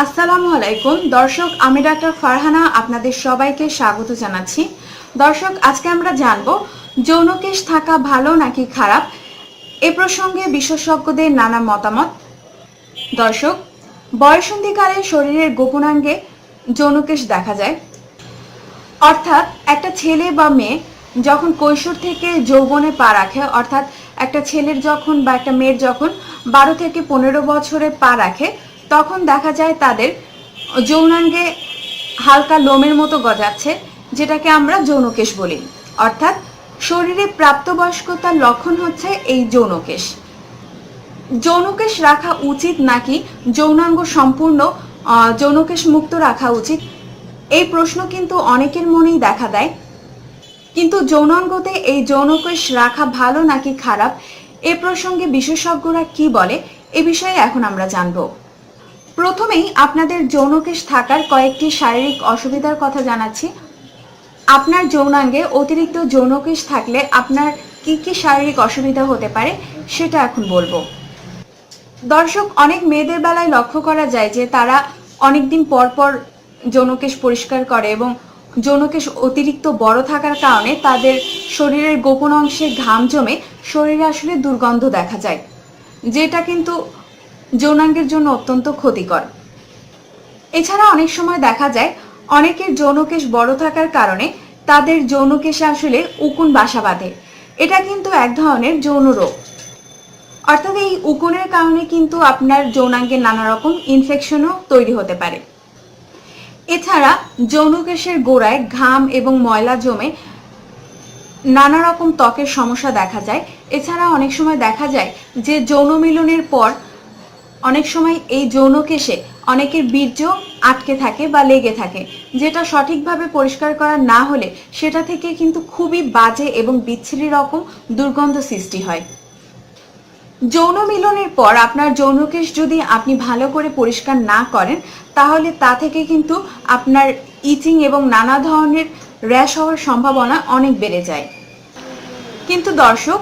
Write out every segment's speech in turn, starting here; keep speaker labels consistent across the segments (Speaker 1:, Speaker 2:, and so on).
Speaker 1: আসসালামু আলাইকুম। দর্শক, আমি ডাক্তার ফারহানা আপনাদের সবাইকে স্বাগত জানাচ্ছি। দর্শক, আজকে আমরা জানব যৌনকেশ থাকা ভালো নাকি খারাপ? এ প্রসঙ্গে বিশেষজ্ঞদের নানা মতামত। দর্শক, বয়সন্ধিকালে শরীরের গোপনাঙ্গে যৌনকেশ দেখা যায়। অর্থাৎ, একটা ছেলে বা মেয়ে যখন কৈশোর থেকে যৌবনে পা রাখে, অর্থাৎ একটা ছেলের যখন বা একটা মেয়ের যখন বারো থেকে পনেরো বছরে পা রাখে তখন দেখা যায় তাদের যৌনাঙ্গে হালকা লোমের মতো গজাচ্ছে, যেটাকে আমরা যৌনকেশ বলি। অর্থাৎ শরীরে প্রাপ্তবয়স্কতার লক্ষণ হচ্ছে এই যৌনকেশ। যৌনকেশ রাখা উচিত নাকি যৌনাঙ্গ সম্পূর্ণ যৌনকেশ মুক্ত রাখা উচিত? এই প্রশ্ন কিন্তু অনেকের মনেই দেখা দেয়। কিন্তু যৌনাঙ্গতে এই যৌনকেশ রাখা ভালো নাকি খারাপ, এ প্রসঙ্গে বিশেষজ্ঞরা কি বলে, এ বিষয়ে এখন আমরা জানব। প্রথমেই আপনাদের যৌনকেশ থাকার কয়েকটি শারীরিক অসুবিধার কথা জানাচ্ছি। আপনার যৌনাঙ্গে অতিরিক্ত যৌনকেশ থাকলে আপনার কি কি শারীরিক অসুবিধা হতে পারে সেটা এখন বলব। দর্শক, অনেক মেয়েদের বেলায় লক্ষ্য করা যায় যে তারা অনেকদিন পর পর যৌনকেশ পরিষ্কার করে এবং যৌনকেশ অতিরিক্ত বড় থাকার কারণে তাদের শরীরের গোপন অংশে ঘাম জমে শরীরে আসলে দুর্গন্ধ দেখা যায়। যেটা কিন্তু যৌনাঙ্গের জন্য অত্যন্ত ক্ষতিকর। এছাড়া অনেক সময় দেখা যায়, অনেকের যৌনকেশ বড় থাকার কারণে তাদের যৌনকেশে আসলে উকুন বাসা বাঁধে। এটা কিন্তু এক ধরনের যৌন রোগ। অর্থাৎ এই উকুনের কারণে কিন্তু আপনার যৌনাঙ্গের নানা রকম ইনফেকশনও তৈরি হতে পারে। এছাড়া যৌনকেশের গোড়ায় ঘাম এবং ময়লা জমে নানা রকম ত্বকের সমস্যা দেখা যায়। এছাড়া অনেক সময় দেখা যায় যে যৌন মিলনের পর অনেক সময় এই যৌনকেশে অনেকের বীর্য আটকে থাকে বা লেগে থাকে। যেটা সঠিকভাবে পরিষ্কার করা না হলে সেটা থেকে কিন্তু খুবই বাজে এবং বিচ্ছিরি রকম দুর্গন্ধ সৃষ্টি হয়। যৌন মিলনের পর আপনার যৌনকেশ যদি আপনি ভালো করে পরিষ্কার না করেন, তাহলে তা থেকে কিন্তু আপনার ইচিং এবং নানা ধরনের র্যাশ হওয়ার সম্ভাবনা অনেক বেড়ে যায়। কিন্তু দর্শক,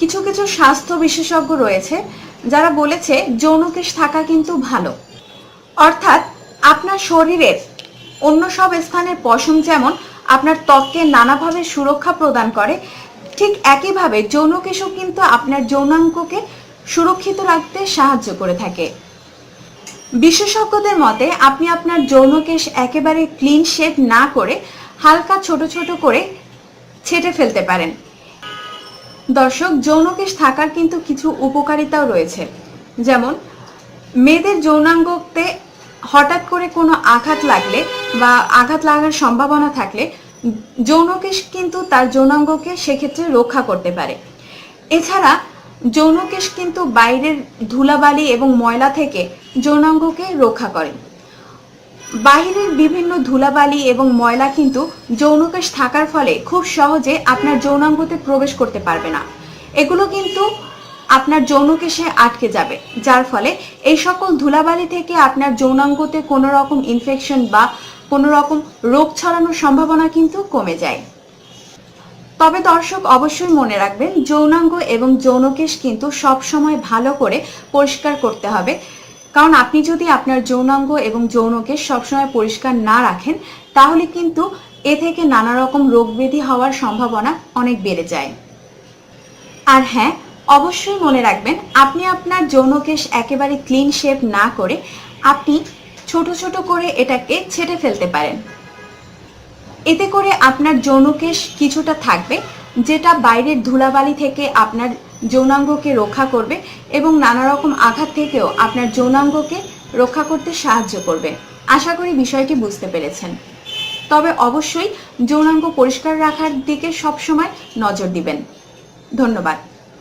Speaker 1: কিছু কিছু স্বাস্থ্য বিশেষজ্ঞ রয়েছে যারা বলেছে যৌনকেশ থাকা কিন্তু ভালো। অর্থাৎ আপনার শরীরের অন্য সব স্থানের পশম যেমন আপনার ত্বককে নানাভাবে সুরক্ষা প্রদান করে, ঠিক একইভাবে যৌনকেশও কিন্তু আপনার যৌনাঙ্গকে সুরক্ষিত রাখতে সাহায্য করে থাকে। বিশেষজ্ঞদের মতে আপনি আপনার যৌনকেশ একেবারে ক্লিন শেপ না করে হালকা ছোট ছোট করে ছেটে ফেলতে পারেন। দর্শক, যৌনকেশ থাকার কিন্তু কিছু উপকারিতাও রয়েছে। যেমন, মেয়েদের যৌনাঙ্গতে হঠাৎ করে কোনো আঘাত লাগলে বা আঘাত লাগার সম্ভাবনা থাকলে যৌনকেশ কিন্তু তার যৌনাঙ্গকে সেক্ষেত্রে রক্ষা করতে পারে। এছাড়া, যৌনকেশ কিন্তু বাইরের ধুলাবালি এবং ময়লা থেকে যৌনাঙ্গকে রক্ষা করে। বাহিরের বিভিন্ন ধুলাবালি এবং ময়লা কিন্তু যৌনকেশ থাকার ফলে খুব সহজে আপনার যৌনাঙ্গতে প্রবেশ করতে পারবে না। এগুলো কিন্তু আপনার যৌনকেশে আটকে যাবে, যার ফলে এই সকল ধুলাবালি থেকে আপনার যৌনাঙ্গতে কোনো রকম ইনফেকশন বা কোনো রকম রোগ ছড়ানোর সম্ভাবনা কিন্তু কমে যায়। তবে দর্শক অবশ্যই মনে রাখবেন, যৌনাঙ্গ এবং যৌনকেশ কিন্তু সব সময় ভালো করে পরিষ্কার করতে হবে। কারণ আপনি যদি আপনার যৌনাঙ্গ এবং যৌনকেশ সবসময় পরিষ্কার না রাখেন, তাহলে কিন্তু এ থেকে নানা রকম রোগ ব্যাধি হওয়ার সম্ভাবনা অনেক বেড়ে যায়। আর হ্যাঁ অবশ্যই মনে রাখবেন, আপনি আপনার যৌনকেশ একেবারে ক্লিন শেপ না করে আপনি ছোট ছোট করে এটাকে ছেটে ফেলতে পারেন। এতে করে আপনার যৌনকেশ কিছুটা থাকবে যেটা বাইরের ধুলাবালি থেকে আপনার যৌনাঙ্গকে রক্ষা করবে এবং নানা রকম আঘাত থেকেও আপনার যৌনাঙ্গকে রক্ষা করতে সাহায্য করবে। আশা করি বিষয়টি বুঝতে পেরেছেন। তবে অবশ্যই যৌনাঙ্গ পরিষ্কার রাখার দিকে সবসময় নজর দিবেন। ধন্যবাদ।